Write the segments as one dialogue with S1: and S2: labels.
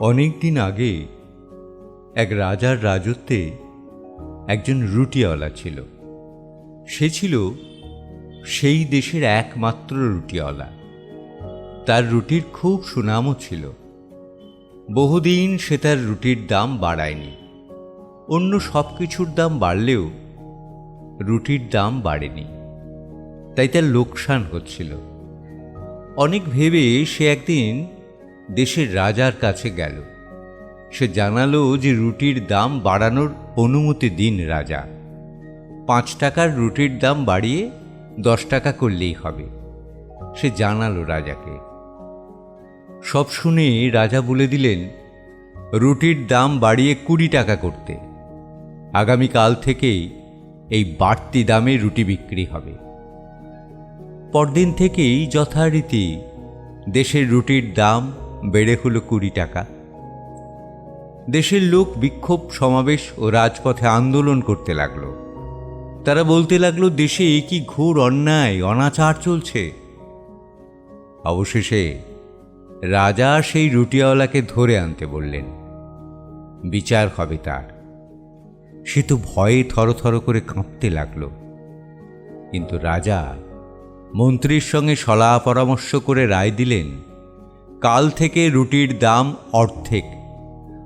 S1: অনেক দিন আগে এক রাজার রাজত্বে একজন রুটিওয়ালা ছিল। সে ছিল সেই দেশের একমাত্র রুটিওয়ালা। তার রুটির খুব সুনামও ছিল। বহুদিন সে তার রুটির দাম বাড়ায়নি। অন্য সব কিছুর দাম বাড়লেও রুটির দাম বাড়েনি। তাই তার লোকসান হচ্ছিল। অনেক ভেবে সে একদিন দেশের রাজার কাছে গেল। সে জানালো যে রুটির দাম বাড়ানোর অনুমতি দিন রাজা। পাঁচ টাকার রুটির দাম বাড়িয়ে দশ টাকা করলেই হবে। সে জানালো রাজাকে। সব শুনে রাজা বলে দিলেন, রুটির দাম বাড়িয়ে কুড়ি টাকা করতে। আগামীকাল থেকেই এই বাড়তি দামে রুটি বিক্রি হবে। পরদিন থেকেই যথারীতি দেশের রুটির দাম বেড়ে হলো কুড়ি টাকা। দেশের লোক বিক্ষোভ, সমাবেশ ও রাজপথে আন্দোলন করতে লাগল। তারা বলতে লাগল, দেশে কি ঘোর অন্যায়, অনাচার চলছে? অবশেষে রাজা সেই রুটিওয়ালাকে ধরে আনতে বললেন, বিচার হবে তার। সে তো ভয়ে থরথর করে কাঁপতে লাগল। কিন্তু রাজা মন্ত্রীর সঙ্গে সলা পরামর্শ করে রায় দিলেন কাল থেকে রুটির দাম অর্ধেক।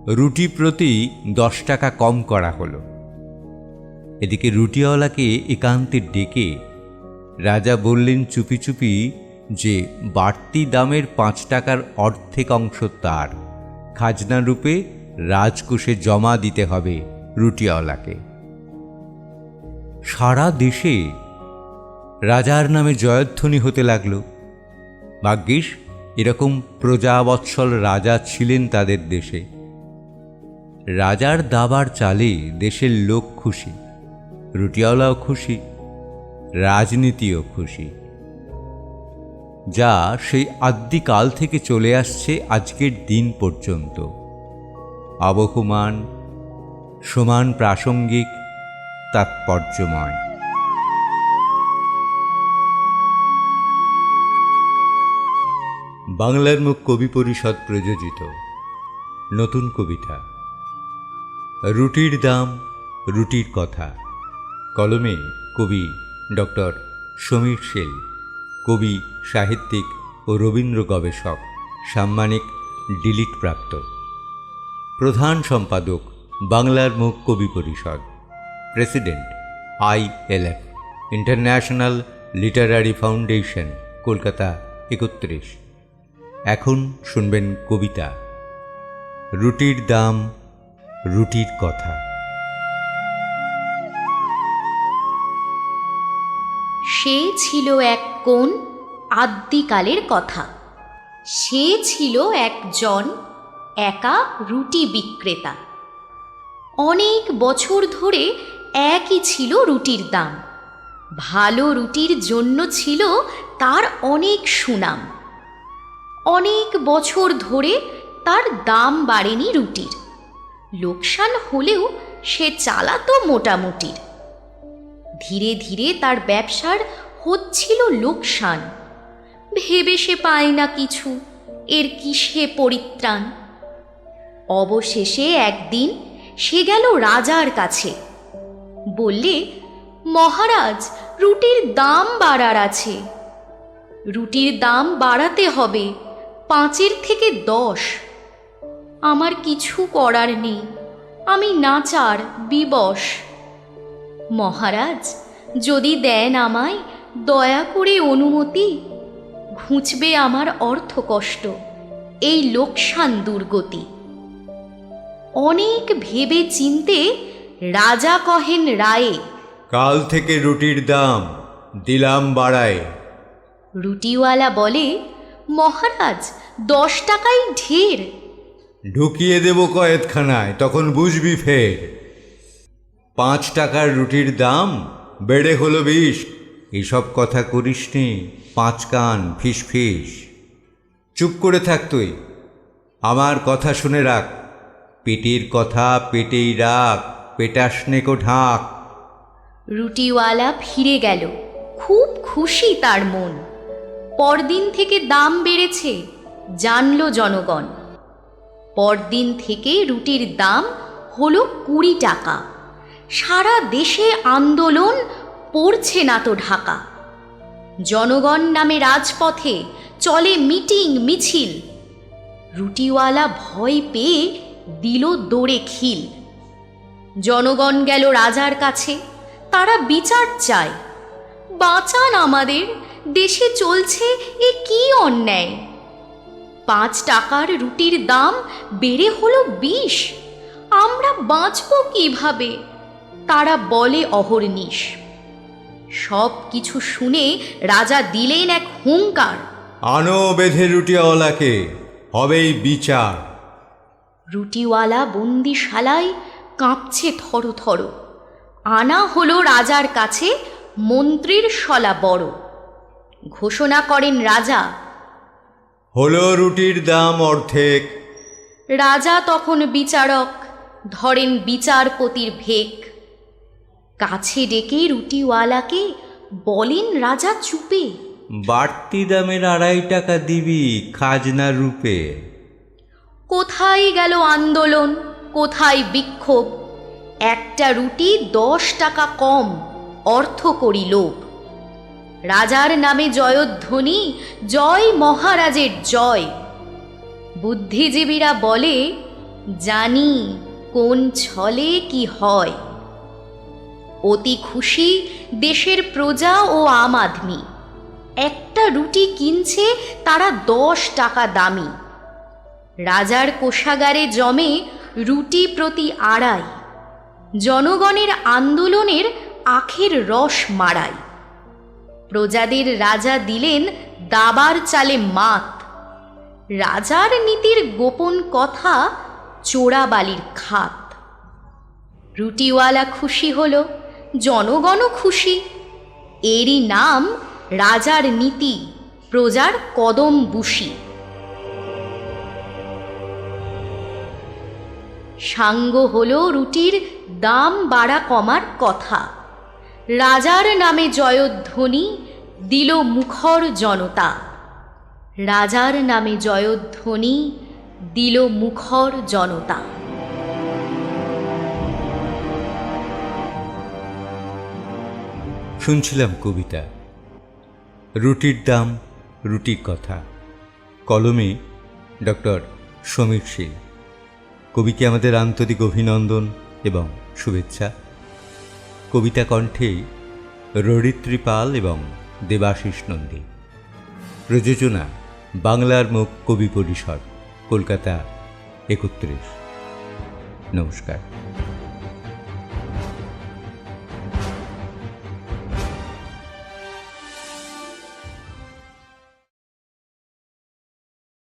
S1: রুটি প্রতি দশ টাকা কম করা হলো। এদিকে রুটিওয়ালাকে একান্তে ডেকে রাজা বললেন চুপি চুপি যে বাড়তি দামের পাঁচ টাকার অর্ধেক অংশ তার। খাজনা রূপে রাজকোষে জমা দিতে হবে রুটিওয়ালাকে। সারা দেশে রাজার নামে জয়ধ্বনি হতে লাগল। ভাগ্যিস এরকম প্রজাবৎসল রাজা ছিলেন তাদের দেশে। রাজার দাবার চালে দেশের লোক খুশি, রুটিওয়ালাও খুশি, রাজনীতিও খুশি। যা সেই আদ্যিকাল থেকে চলে আসছে আজকের দিন পর্যন্ত। আবহমান সমান প্রাসঙ্গিক, তাৎপর্যময়। বাংলার মুখ কবি পরিষদ প্রযোজিত। নতুন কবিতা। রুটির দাম, রুটির কথা। কলমে কবি ডক্টর সমীর সেল, কবি সাহিত্যিক ও রবীন্দ্র গবেষক সাম্মানিক ডিলিট প্রাপ্ত। প্রধান সম্পাদক বাংলার মুখ কবি পরিষদ। President I L F, international literary foundation, Kolkata একত্রিশ। এখন শুনবেন কবিতা। রুটির দাম, রুটির কথা।
S2: সে ছিল এক কোন আদ্যিকালের কথা। সে ছিল একজন একা রুটি বিক্রেতা। অনেক বছর ধরে একই ছিল রুটির দাম। ভালো রুটির জন্য ছিল তার অনেক সুনাম। অনেক বছর ধরে তার দাম বাড়েনি রুটির। লোকসান হলেও সে চালাতো মোটামুটির ধীরে ধীরে তার ব্যবসার হচ্ছিল লোকসান। ভেবে সে পায় না কিছু, এর কিসে পরিত্রাণ? অবশেষে একদিন সে গেল রাজার কাছে। বললে, মহারাজ, রুটির দাম বাড়ার আছে। রুটির দাম বাড়াতে হবে। পাঁচের থেকে দশ। আমার কিছু করার নেই। আমি নাচার বিবশ। মহারাজ যদি দেন আমায় দয়া করে অনুমতি। ঘুঁচবে আমার অর্থ কষ্ট। এই লোকসান দুর্গতি। অনেক ভেবে চিনতে রাজা কহেন রায়ে
S1: কাল থেকে রুটির দাম দিলাম বাড়ায়।
S2: রুটিওয়ালা বলে মহারাজ দশ টাকাই ঢের।
S1: ঢুকিয়ে দেব কয়েদখানায় তখন বুঝবি ফের। পাঁচ টাকার রুটির দাম বেড়ে হলো বিষ এসব কথা করিস নি পাঁচ কান ফিস ফিস। চুপ করে থাক তুই আমার কথা শুনে রাখ। পেটের কথা পেটেই রাখ পেটাস নেকো ঢাক।
S2: রুটিওয়ালা ফিরে গেল খুব খুশি তার মন। পরদিন থেকে দাম বেড়েছে জানল জনগণ। পরদিন থেকে রুটির দাম হলো কুড়ি টাকা। সারা দেশে আন্দোলন পড়ছে না তো ঢাকা। জনগণ নামে রাজপথে চলে মিটিং, মিছিল। রুটিওয়ালা ভয় পেয়ে দিল দৌড়ে খিল। জনগণ গেল রাজার কাছে। তারা বিচার চায়। বাঁচান আমাদের, দেশে চলছে এ কি অন্যায়? পাঁচ টাকার রুটির দাম বেড়ে হলো বিষ আমরা বাঁচব কীভাবে? তারা বলে অহর্নিশ সব কিছু শুনে রাজা দিলেন এক হুঙ্কার।
S1: আনো বেঁধে রুটিওয়ালাকে হবেই বিচার।
S2: রুটিওয়ালা বন্দিশালায় কাঁপছে থর থর। আনা হলো রাজার কাছে মন্ত্রীর শলা বড়। ঘোষণা করেন রাজা
S1: হলো রুটির দাম অর্ধেক।
S2: রাজা তখন বিচারক ধরেন বিচারপতির ভেক। কাছে ডেকে রুটিওয়ালাকে বলেন রাজা চুপে।
S1: বাড়তি দামের আড়াই টাকা দিবি খাজনা রূপে।
S2: কোথায় গেল আন্দোলন? কোথায় বিক্ষোভ? একটা রুটি দশ টাকা কম অর্থ করি লোভ। রাজার নামে জয়ধ্বনি, জয় মহারাজের জয়। বুদ্ধিজীবীরা বলে, জানি কোন ছলে কি হয়। অতি খুশি দেশের প্রজা ও আম আদমি। একটা রুটি কিনছে তারা দশ টাকা দামি। রাজার কোষাগারে জমে রুটি প্রতি আড়াই। জনগণের আন্দোলনের আখের রস মারাই প্রজাদের রাজা দিলেন দাবার চালে মাত। রাজার নীতির গোপন কথা চোরাবালির খাত। রুটিওয়ালা খুশি হল, জনগণও খুশি। এরই নাম রাজার নীতি, প্রজার কদম বুসি সাঙ্গ হল রুটির দাম বাড়া কমার কথা। রাজার নামে জয়ধ্বনি দিল মুখর জনতা। রাজার নামে জয়ধ্বনি, দিল মুখর জনতা।
S1: শুনছিলাম কবিতা। রুটির দাম, রুটির কথা। কলমে ডক্টর সমীর শীল। কবিকে আমাদের আন্তরিক অভিনন্দন এবং শুভেচ্ছা। কবিতা কণ্ঠে ররিত্রী পাল এবং দেবাশিস নন্দী। প্রযোজনা বাংলার মুখ কবি পরিষদ কলকাতা একত্রিশ। নমস্কার।